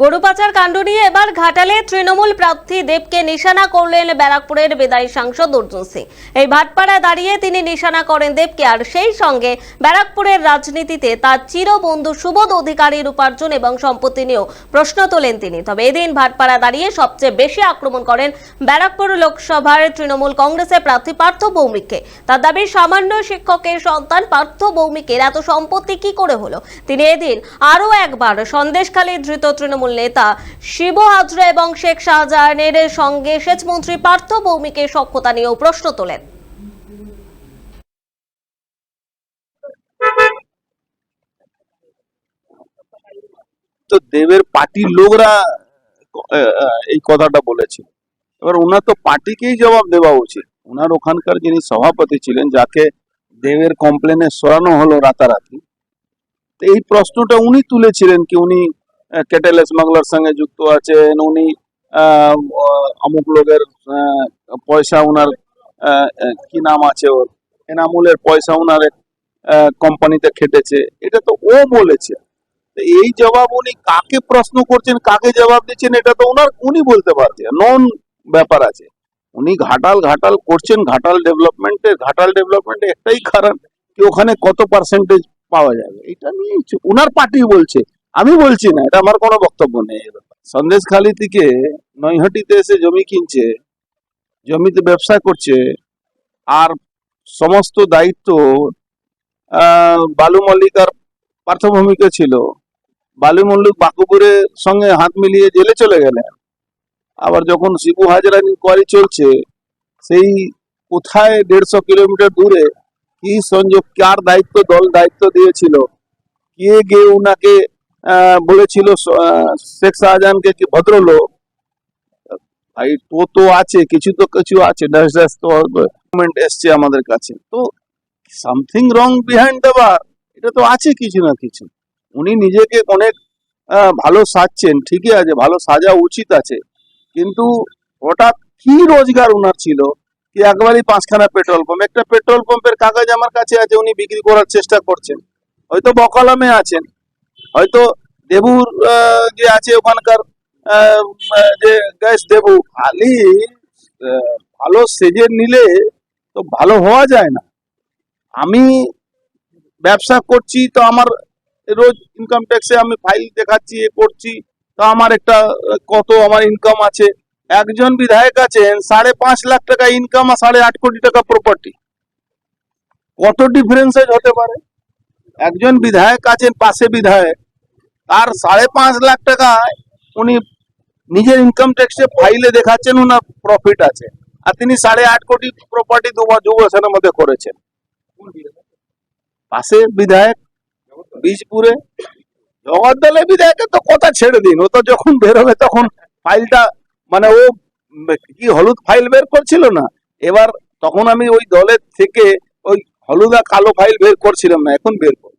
গরু পাচার কাণ্ড নিয়ে এবার ঘাটালে তৃণমূল প্রার্থী দেবকে নিশানা করলেন ব্যারাকপুরের বিদায়ী সাংসদ অর্জুন সিং। এই ভাটপাড়া দাঁড়িয়ে তিনি নিশানা করেন দেবকে, আর সেই সঙ্গে ব্যারাকপুরের রাজনীতিতে তার চিরবন্ধু সুবোধ অধিকারীর উপার্জন এবং সম্পত্তি নিয়েও প্রশ্ন তোলেন তিনি। তবে এদিন ভাটপাড়া দাঁড়িয়ে সবচেয়ে বেশি আক্রমণ করেন ব্যারাকপুর লোকসভার তৃণমূল কংগ্রেসের প্রার্থী পার্থ ভৌমিককে। তার দাবি, সামান্য শিক্ষকের সন্তান পার্থ ভৌমিকের এত সম্পত্তি কি করে হলো? তিনি এদিন আরও একবার সন্দেশখালী ধৃত তৃণমূল নেতা শিব হাজরা এবং শেখ শাহজাহানের সঙ্গে সেচমন্ত্রী পার্থ ভৌমিকের সক্ষতা নিয়েও প্রশ্ন তোলেন। তো দেবের পার্টির লোকরা এই কথাটা বলেছে এবার ওনার তো পার্টিকেই জবাব দেওয়া উচিত। ওনার ওখানকার যিনি সভাপতি ছিলেন, যাকে দেবের কমপ্লেনে সরানো হলো রাতারাতি এই প্রশ্নটা উনি তুলেছিলেন কি উনি কেটেল স্মাগলার সঙ্গে যুক্ত আছেন। উনি অমুক লোকের পয়সা ওনার কি নাম আছে ওর? এনামুলের পয়সা ওনার কোম্পানিতে খেটেছে। এটা তো ও বলেছে। এই জবাব উনি কাকে প্রশ্ন করছেন, কাকে জবাব দিচ্ছেন, এটা তো ওনার উনি বলতে পারছেন নন ব্যাপার আছে। উনি ঘাটাল ঘাটাল করছেন, ঘাটাল ডেভেলপমেন্টে ঘাটাল ডেভেলপমেন্টে একটাই কারণ কি ওখানে কত পার্সেন্টেজ পাওয়া যাবে। এটা নিয়ে ওনার পার্টি বলছে। আমি বলছি না, এটা আমার কোনো বক্তব্য নেই। সন্দেশখালী থেকে নৈহাটিতে এসে জমি কিনছে, জমিতে ব্যবসা করছে, আর সমস্ত দায়িত্ব বালু মল্লিকার পার্থভূমিকা ছিল বালু মল্লিক বাকুপুরের সঙ্গে হাত মিলিয়ে জেলে চলে গেলেন আবার যখন শিবু হাজরা ইনকোয়ারি চলছে, সেই কোথায় দেড়শো কিলোমিটার দূরে কি সংযোগ, কার দায়িত্ব, দল দায়িত্ব দিয়েছিল, কে গিয়ে উনাকে বলেছিল শেখ শাহজাহানকে কি ভদ্রলোক? ভাই, তো তো আছে, কিছু তো কিছু আছে এসছে আমাদের কাছে। তো something wrong behind the bar এটা তো আছে কিছু না কিছু। উনি নিজেকে অনেক ভালো সাজছেন, ঠিকই আছে, ভালো সাজা উচিত আছে। কিন্তু হঠাৎ কি রোজগার উনার ছিল? কি একবারই পাঁচখানা পেট্রোল পাম্প একটা পেট্রোল পাম্পের কাগজ আমার কাছে আছে, উনি বিক্রি করার চেষ্টা করছেন। হয়তো বকলামে আছেন। হয়তো দেবুর যে আছে ওখানকার যে গ্যাস দেবু, খালি ভালো সেজে নিলে তো ভালো হওয়া যায় না। আমি ব্যবসা করছি তো আমার রোজ ইনকাম ট্যাক্সে আমি ফাইল দেখাচ্ছি, এ করছি, তো আমার একটা, কত আমার ইনকাম আছে। একজন বিধায়ক আছেন, সাড়ে পাঁচ লাখ টাকা ইনকাম আর সাড়ে আট কোটি টাকা প্রপার্টি কত ডিফারেন্সেজ হতে পারে? একজন বিধায়ক আছেন, পাশে বিধায়ক। আর সাড়ে পাঁচ লাখ টাকা উনি নিজের ইনকাম ট্যাক্সে ফাইলে দেখাচ্ছেন ওনার প্রফিট আছে। আর তিনি সাড়ে আট কোটি প্রপার্টি দু দু বছরের মধ্যে করেছেন। পাশে বিধায়ক বীজপুরে। জগদ্দলে বিধায়কের তো কথা ছেড়ে দিন, ও তো যখন বেরোবে তখন ফাইলটা মানে ও কি হলুদ ফাইল বের করছিল না? এবার তখন আমি ওই দলের থেকে ওই হলুদ কালো ফাইল বের করছিলাম না, এখন বের করব।